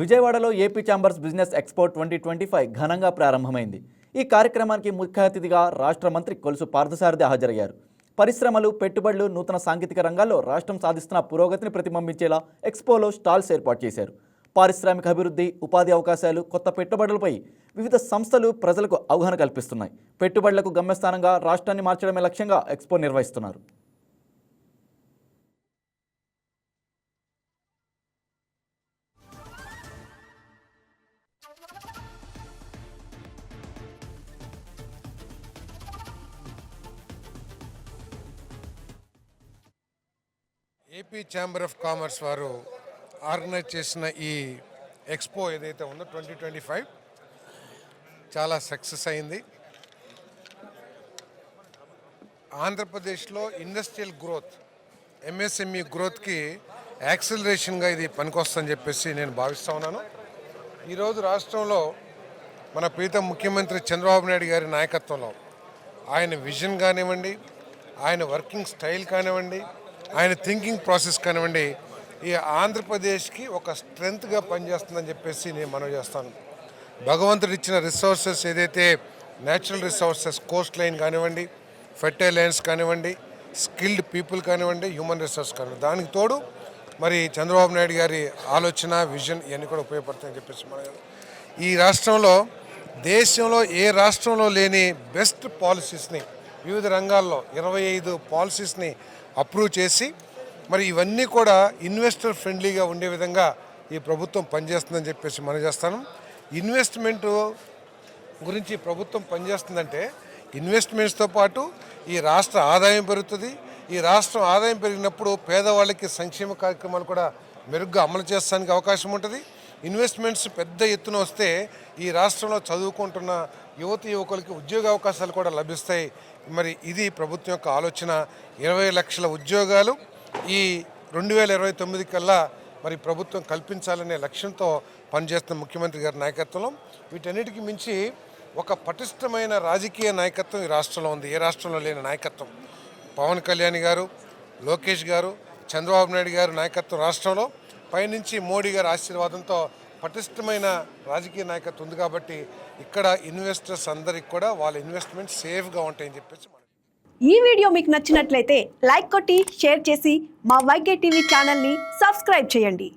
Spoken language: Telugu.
విజయవాడలో AP chambers business expo twenty twenty five ఘనంగా ప్రారంభమైంది. ఈ కార్యక్రమానికి ముఖ్య అతిథిగా రాష్ట్ర మంత్రి కొలుసు పార్థసారథి హాజరయ్యారు. పరిశ్రమలు పెట్టుబడులు నూతన సాంకేతిక రంగాల్లో రాష్ట్రం సాధిస్తున్న పురోగతిని ప్రతిబింబించేలా ఎక్స్పోలో స్టాల్స్ ఏర్పాటు చేశారు. పారిశ్రామిక అభివృద్ధి ఉపాధి అవకాశాలు కొత్త పెట్టుబడులపై వివిధ సంస్థలు ప్రజలకు అవగాహన కల్పిస్తున్నాయి. పెట్టుబడులకు గమ్యస్థానంగా రాష్ట్రాన్ని మార్చడమే లక్ష్యంగా ఎక్స్పో నిర్వహిస్తున్నారు. ఏపీ ఛాంబర్ ఆఫ్ కామర్స్ వారు ఆర్గనైజ్ చేసిన ఈ ఎక్స్పో ఏదైతే ఉందో ట్వంటీ ట్వంటీ ఫైవ్ చాలా సక్సెస్ అయింది. ఆంధ్రప్రదేశ్లో ఇండస్ట్రియల్ గ్రోత్ ఎంఎస్ఎంఈ గ్రోత్కి యాక్సిలరేషన్గా ఇది పనికొస్తుందని చెప్పేసి నేను భావిస్తూ ఉన్నాను. ఈరోజు రాష్ట్రంలో మన ప్రీతం ముఖ్యమంత్రి చంద్రబాబు నాయుడు గారి నాయకత్వంలో ఆయన విజన్ కానివ్వండి ఆయన వర్కింగ్ స్టైల్ కానివ్వండి ఆయన థింకింగ్ ప్రాసెస్ కానివ్వండి ఈ ఆంధ్రప్రదేశ్కి ఒక స్ట్రెంగ్త్గా పనిచేస్తుందని చెప్పేసి నేను మనవి చేస్తాను. భగవంతుడు ఇచ్చిన రిసోర్సెస్ ఏదైతే న్యాచురల్ రిసోర్సెస్ కోస్ట్ లైన్ కానివ్వండి ఫెర్టైల్ ల్యాండ్స్ కానివ్వండి స్కిల్డ్ పీపుల్ కానివ్వండి హ్యూమన్ రిసోర్స్ కానివ్వండి దానికి తోడు మరి చంద్రబాబు నాయుడు గారి ఆలోచన విజన్ ఇవన్నీ కూడా ఉపయోగపడతాయని చెప్పేసి మన ఈ రాష్ట్రంలో దేశంలో ఏ రాష్ట్రంలో లేని బెస్ట్ పాలసీస్ని వివిధ రంగాల్లో ఇరవై ఐదు పాలసీస్ని అప్రూవ్ చేసి మరి ఇవన్నీ కూడా ఇన్వెస్టర్ ఫ్రెండ్లీగా ఉండే విధంగా ఈ ప్రభుత్వం పనిచేస్తుందని చెప్పేసి మనం చేస్తాను. ఇన్వెస్ట్మెంటు గురించి ప్రభుత్వం పనిచేస్తుందంటే ఇన్వెస్ట్మెంట్స్తో పాటు ఈ రాష్ట్ర ఆదాయం పెరుగుతుంది. ఈ రాష్ట్రం ఆదాయం పెరిగినప్పుడు పేదవాళ్ళకి సంక్షేమ కార్యక్రమాలు కూడా మెరుగ్గా అమలు చేస్తానికి అవకాశం ఉంటుంది. ఇన్వెస్ట్మెంట్స్ పెద్ద ఎత్తున వస్తే ఈ రాష్ట్రంలో చదువుకుంటున్న యువతి యువకులకి ఉద్యోగ అవకాశాలు కూడా లభిస్తాయి. మరి ఇది ప్రభుత్వం యొక్క ఆలోచన. ఇరవై లక్షల ఉద్యోగాలు ఈ రెండు వేల ఇరవై తొమ్మిది కల్లా మరి ప్రభుత్వం కల్పించాలనే లక్ష్యంతో పనిచేస్తున్న ముఖ్యమంత్రి గారి నాయకత్వంలో వీటన్నిటికీ మించి ఒక పటిష్టమైన రాజకీయ నాయకత్వం ఈ రాష్ట్రంలో ఉంది. ఏ రాష్ట్రంలో లేని నాయకత్వం? పవన్ కళ్యాణ్ గారు లోకేష్ గారు చంద్రబాబు నాయుడు గారు నాయకత్వం రాష్ట్రంలో. పైనుంచి మోడీ గారి ఆశీర్వాదంతో పటిష్టమైన రాజకీయ నాయకత్వం ఉంది కాబట్టి ఇక్కడ ఇన్వెస్టర్స్ అందరికి కూడా వాళ్ళ ఇన్వెస్ట్మెంట్ సేఫ్గా ఉంటాయని చెప్పేసి ఈ వీడియో మీకు నచ్చినట్లయితే లైక్ కొట్టి షేర్ చేసి మా వైకే టీవీ ఛానల్ని సబ్స్క్రైబ్ చేయండి.